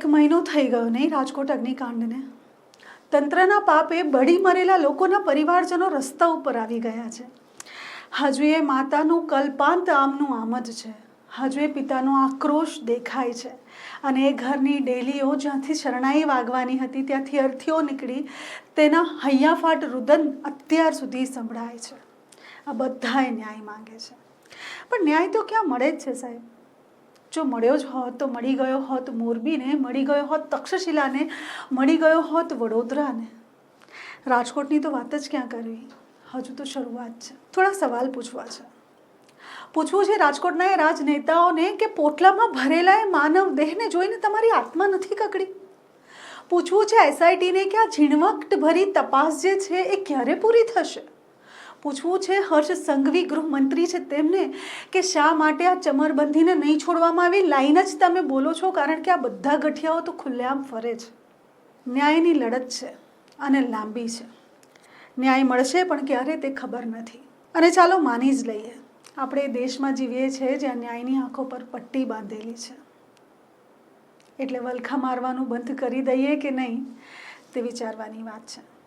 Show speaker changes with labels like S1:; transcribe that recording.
S1: એક મહિનો થઈ ગયો નહીં રાજકોટ અગ્નિકાંડને. તંત્રના પાપે બળી મરેલા લોકોના પરિવારજનો રસ્તા ઉપર આવી ગયા છે. હજુ એ માતાનું કલ્પાંત આમનું આમ જ છે. હજુ એ પિતાનો આક્રોશ દેખાય છે. અને એ ઘરની ડેલીઓ જ્યાંથી શરણાઈ વાગવાની હતી ત્યાંથી અર્થીઓ નીકળી તેના હૈયાફાટ રુદન અત્યાર સુધી સંભળાય છે. આ બધાએ ન્યાય માંગે છે. પણ ન્યાય તો ક્યાં મળે જ છે સાહેબ? જો મળ્યો જ હોત તો મળી ગયો હોત મોરબીને, મળી ગયો હોત તક્ષશિલાને, મળી ગયો હોત વડોદરાને. રાજકોટની તો વાત જ ક્યાં કરવી? હજુ તો શરૂઆત છે. થોડા સવાલ પૂછવા છે. પૂછવું છે રાજકોટના એ રાજનેતાઓને કે પોટલામાં ભરેલા એ માનવ દેહને જોઈને તમારી આત્મા નથી કકડી? પૂછવું છે એસઆઈટીને કે આ ઝીણવટ ભરી તપાસ જે છે એ ક્યારે પૂરી થશે? પૂછવું છે, હર્ષ સંઘવી ગૃહમંત્રી છે તેમને, કે શા માટે આ ચમરબંધીને નહીં છોડવામાં આવી? લાઈન જ તમે બોલો છો, કારણ કે આ બધા ગઠિયાઓ તો ખુલ્લેઆમ ફરે છે. ન્યાયની લડત છે અને લાંબી છે. ન્યાય મળશે, પણ ક્યારે તે ખબર નથી. અને ચાલો માની જ લઈએ, આપણે દેશમાં જીવીએ છીએ જ્યાં ન્યાયની આંખો પર પટ્ટી બાંધેલી છે. એટલે વલખા મારવાનું બંધ કરી દઈએ કે નહીં, તે વિચારવાની વાત છે.